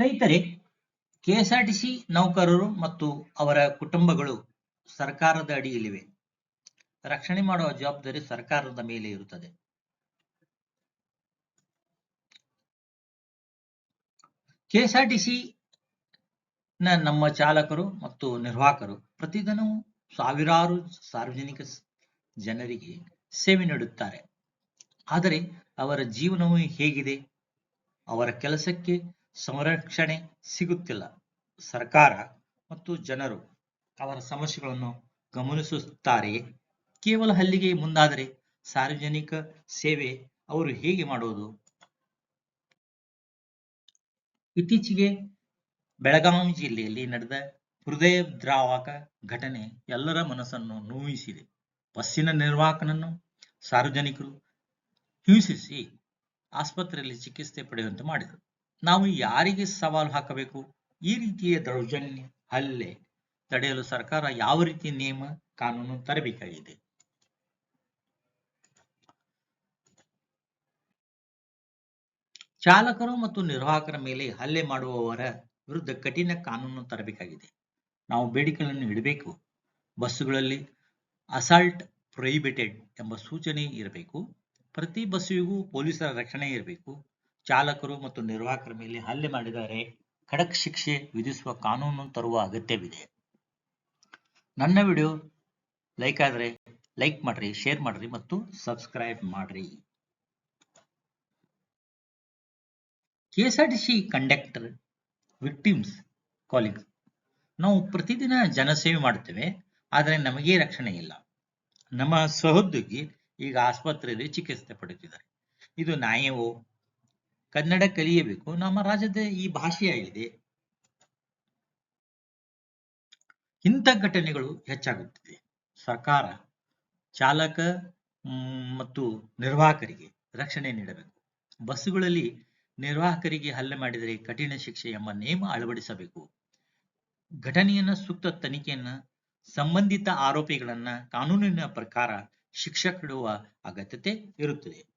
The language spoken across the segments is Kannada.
ಸ್ನೇಹಿತರೆ, ಕೆಎಸ್ಆರ್ಟಿಸಿ ನೌಕರರು ಮತ್ತು ಅವರ ಕುಟುಂಬಗಳು ಸರ್ಕಾರದ ಅಡಿಯಲ್ಲಿವೆ. ರಕ್ಷಣೆ ಮಾಡುವ ಜವಾಬ್ದಾರಿ ಸರ್ಕಾರದ ಮೇಲೆ ಇರುತ್ತದೆ. ಕೆಎಸ್ಆರ್ಟಿಸಿ ನ ನಮ್ಮ ಚಾಲಕರು ಮತ್ತು ನಿರ್ವಾಹಕರು ಪ್ರತಿದಿನವೂ ಸಾವಿರಾರು ಸಾರ್ವಜನಿಕ ಜನರಿಗೆ ಸೇವೆ ನೀಡುತ್ತಾರೆ. ಆದರೆ ಅವರ ಜೀವನವು ಹೇಗಿದೆ. ಅವರ ಕೆಲಸಕ್ಕೆ ಸಂರಕ್ಷಣೆ ಸಿಗುತ್ತಿಲ್ಲ. ಸರ್ಕಾರ ಮತ್ತು ಜನರು ಅವರ ಸಮಸ್ಯೆಗಳನ್ನು ಗಮನಿಸುತ್ತಾರೆಯೇ ಕೇವಲ ಹಲ್ಲಿಗೆ ಮುಂದಾದರೆ ಸಾರ್ವಜನಿಕ ಸೇವೆ ಅವರು ಹೇಗೆ ಮಾಡುವುದು? ಇತ್ತೀಚೆಗೆ ಬೆಳಗಾವಿ ಜಿಲ್ಲೆಯಲ್ಲಿ ನಡೆದ ಹೃದಯ ದ್ರಾವಕ ಘಟನೆ ಎಲ್ಲರ ಮನಸ್ಸನ್ನು ನೋಯಿಸಿದೆ. ಬಸ್ಸಿನ ನಿರ್ವಾಹಕನನ್ನು ಸಾರ್ವಜನಿಕರು ಹಿಂಸಿಸಿ ಆಸ್ಪತ್ರೆಯಲ್ಲಿ ಚಿಕಿತ್ಸೆ ಪಡೆಯುವಂತೆ ಮಾಡಿದರು. ನಾವು ಯಾರಿಗೆ ಸವಾಲು ಹಾಕಬೇಕು? ಈ ರೀತಿಯ ದೌರ್ಜನ್ಯ, ಹಲ್ಲೆ ತಡೆಯಲು ಸರ್ಕಾರ ಯಾವ ರೀತಿ ನಿಯಮ, ಕಾನೂನು ತರಬೇಕಾಗಿದೆ? ಚಾಲಕರು ಮತ್ತು ನಿರ್ವಾಹಕರ ಮೇಲೆ ಹಲ್ಲೆ ಮಾಡುವವರ ವಿರುದ್ಧ ಕಠಿಣ ಕಾನೂನು ತರಬೇಕಾಗಿದೆ. ನಾವು ಬೇಡಿಕೆಗಳನ್ನು ಇಡಬೇಕು. ಬಸ್ಸುಗಳಲ್ಲಿ ಅಸಾಲ್ಟ್ ಪ್ರೊಹಿಬಿಟೆಡ್ ಎಂಬ ಸೂಚನೆ ಇರಬೇಕು. ಪ್ರತಿ ಬಸ್ಸಿಗೂ ಪೊಲೀಸರ ರಕ್ಷಣೆ ಇರಬೇಕು. ಚಾಲಕರು ಮತ್ತು ನಿರ್ವಾಹಕರ ಮೇಲೆ ಹಲ್ಲೆ ಮಾಡಿದರೆ ಖಡಕ್ ಶಿಕ್ಷೆ ವಿಧಿಸುವ ಕಾನೂನು ತರುವ ಅಗತ್ಯವಿದೆ. ನನ್ನ ವಿಡಿಯೋ ಲೈಕ್ ಆದ್ರೆ ಲೈಕ್ ಮಾಡ್ರಿ, ಶೇರ್ ಮಾಡ್ರಿ ಮತ್ತು ಸಬ್ಸ್ಕ್ರೈಬ್ ಮಾಡ್ರಿ. KSRTC conductor victims calling. ನಾವು ಪ್ರತಿದಿನ ಜನಸೇವೆ ಮಾಡುತ್ತೇವೆ, ಆದರೆ ನಮಗೇ ರಕ್ಷಣೆ ಇಲ್ಲ. ನಮ್ಮ ಸಹೋದ್ಯೋಗಿ ಈಗ ಆಸ್ಪತ್ರೆಯಲ್ಲಿ ಚಿಕಿತ್ಸೆ ಪಡೆಯುತ್ತಿದ್ದಾರೆ. ಇದು ನ್ಯಾಯವೋ ಕನ್ನಡ ಕಲಿಯಬೇಕು. ನಮ್ಮ ರಾಜ್ಯದ ಈ ಭಾಷೆಯಾಗಿದೆ ಇಂಥ ಘಟನೆಗಳು ಹೆಚ್ಚಾಗುತ್ತಿದೆ. ಸರ್ಕಾರ ಚಾಲಕ ಮತ್ತು ನಿರ್ವಾಹಕರಿಗೆ ರಕ್ಷಣೆ ನೀಡಬೇಕು. ಬಸ್ಸುಗಳಲ್ಲಿ ನಿರ್ವಾಹಕರಿಗೆ ಹಲ್ಲೆ ಮಾಡಿದರೆ ಕಠಿಣ ಶಿಕ್ಷೆ ಎಂಬ ನಿಯಮ ಅಳವಡಿಸಬೇಕು. ಘಟನೆಯನ್ನ ಸೂಕ್ತ ತನಿಖೆಯನ್ನ, ಸಂಬಂಧಿತ ಆರೋಪಿಗಳನ್ನ ಕಾನೂನಿನ ಪ್ರಕಾರ ಶಿಕ್ಷೆ ಕೊಡುವ ಅಗತ್ಯತೆ ಇರುತ್ತದೆ.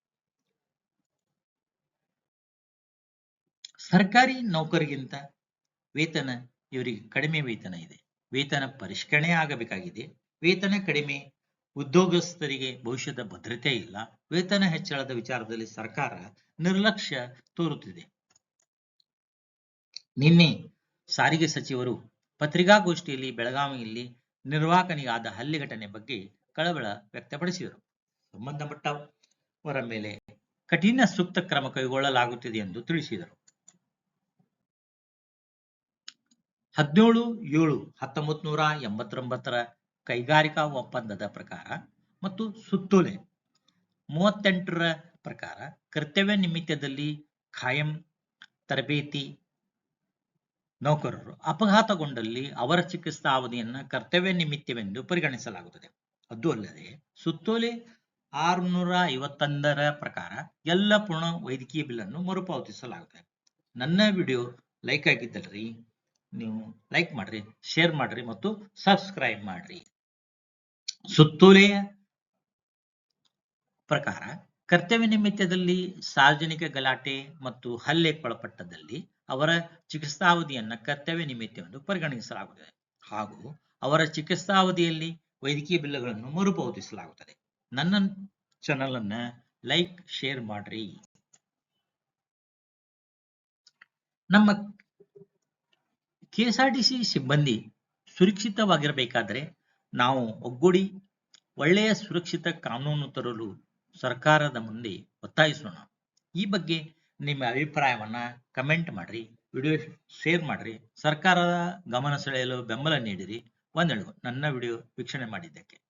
ಸರ್ಕಾರಿ ನೌಕರಿಗಿಂತ ವೇತನ ಇವರಿಗೆ ಕಡಿಮೆ ವೇತನ ಇದೆ. ವೇತನ ಪರಿಷ್ಕರಣೆ ಆಗಬೇಕಾಗಿದೆ. ವೇತನ ಕಡಿಮೆ ಉದ್ಯೋಗಸ್ಥರಿಗೆ ಭವಿಷ್ಯದ ಭದ್ರತೆ ಇಲ್ಲ. ವೇತನ ಹೆಚ್ಚಳದ ವಿಚಾರದಲ್ಲಿ ಸರ್ಕಾರ ನಿರ್ಲಕ್ಷ್ಯ ತೋರುತ್ತಿದೆ. ನಿನ್ನೆ ಸಾರಿಗೆ ಸಚಿವರು ಪತ್ರಿಕಾಗೋಷ್ಠಿಯಲ್ಲಿ ಬೆಳಗಾವಿಯಲ್ಲಿ ನಿರ್ವಾಹಕನಿಗಾದ ಹಲ್ಲೆ ಘಟನೆ ಬಗ್ಗೆ ಕಳವಳ ವ್ಯಕ್ತಪಡಿಸಿದರು. ಸಂಬಂಧಪಟ್ಟವರ ಮೇಲೆ ಕಠಿಣ ಸೂಕ್ತ ಕ್ರಮ ಕೈಗೊಳ್ಳಲಾಗುತ್ತಿದೆ ಎಂದು ತಿಳಿಸಿದರು. ಹದಿನೇಳು ಏಳು ಹತ್ತೊಂಬತ್ ನೂರ ಎಂಬತ್ತೊಂಬತ್ತರ ಕೈಗಾರಿಕಾ ಒಪ್ಪಂದದ ಪ್ರಕಾರ ಮತ್ತು ಸುತ್ತೋಲೆ ಮೂವತ್ತೆಂಟರ ಪ್ರಕಾರ ಕರ್ತವ್ಯ ನಿಮಿತ್ತದಲ್ಲಿ ಖಾಯಂ ತರಬೇತಿ ನೌಕರರು ಅಪಘಾತಗೊಂಡಲ್ಲಿ ಅವರ ಚಿಕಿತ್ಸಾ ಅವಧಿಯನ್ನು ಕರ್ತವ್ಯ ನಿಮಿತ್ತವೆಂದು ಪರಿಗಣಿಸಲಾಗುತ್ತದೆ. ಅದು ಅಲ್ಲದೆ ಸುತ್ತೋಲೆ ಆರುನೂರ ಐವತ್ತೊಂದರ ಪ್ರಕಾರ ಎಲ್ಲ ಪೂರ್ಣ ವೈದ್ಯಕೀಯ ಬಿಲ್ಲನ್ನು ಮರುಪಾವತಿಸಲಾಗುತ್ತದೆ. ನನ್ನ ವಿಡಿಯೋ ಲೈಕ್ ಆಗಿದ್ದಲ್ರಿ ನೀವು ಲೈಕ್ ಮಾಡ್ರಿ ಶೇರ್ ಮಾಡ್ರಿ ಮತ್ತು ಸಬ್ಸ್ಕ್ರೈಬ್ ಮಾಡ್ರಿ. ಸುತ್ತೋಲೆಯ ಪ್ರಕಾರ ಕರ್ತವ್ಯ ನಿಮಿತ್ತದಲ್ಲಿ ಸಾರ್ವಜನಿಕ ಗಲಾಟೆ ಮತ್ತು ಹಲ್ಲೆಗೊಳಪಟ್ಟದಲ್ಲಿ ಅವರ ಚಿಕಿತ್ಸಾವಧಿಯನ್ನ ಕರ್ತವ್ಯ ನಿಮಿತ್ತವೆಂದು ಪರಿಗಣಿಸಲಾಗುತ್ತದೆ. ಹಾಗೂ ಅವರ ಚಿಕಿತ್ಸಾವಧಿಯಲ್ಲಿ ವೈದ್ಯಕೀಯ ಬಿಲ್ಲುಗಳನ್ನು ಮರುಪಾವತಿಸಲಾಗುತ್ತದೆ. ನನ್ನ ಚಾನಲ್ ಅನ್ನ ಲೈಕ್ ಶೇರ್ ಮಾಡ್ರಿ. ನಮ್ಮ ಕೆಎಸ್ಆರ್ಟಿಸಿ ಸಿಬ್ಬಂದಿ ಸುರಕ್ಷಿತವಾಗಿರಬೇಕಾದರೆ ನಾವು ಒಗ್ಗೂಡಿ ಒಳ್ಳೆಯ ಸುರಕ್ಷಿತ ಕಾನೂನು ತರಲು ಸರ್ಕಾರದ ಮುಂದೆ ಒತ್ತಾಯಿಸೋಣ. ಈ ಬಗ್ಗೆ ನಿಮ್ಮ ಅಭಿಪ್ರಾಯವನ್ನ ಕಮೆಂಟ್ ಮಾಡ್ರಿ, ವಿಡಿಯೋ ಶೇರ್ ಮಾಡ್ರಿ, ಸರ್ಕಾರದ ಗಮನ ಸೆಳೆಯಲು ಬೆಂಬಲ ನೀಡಿರಿ. ವಂದನೆಗಳು ನನ್ನ ವಿಡಿಯೋ ವೀಕ್ಷಣೆ ಮಾಡಿದ್ದಕ್ಕೆ.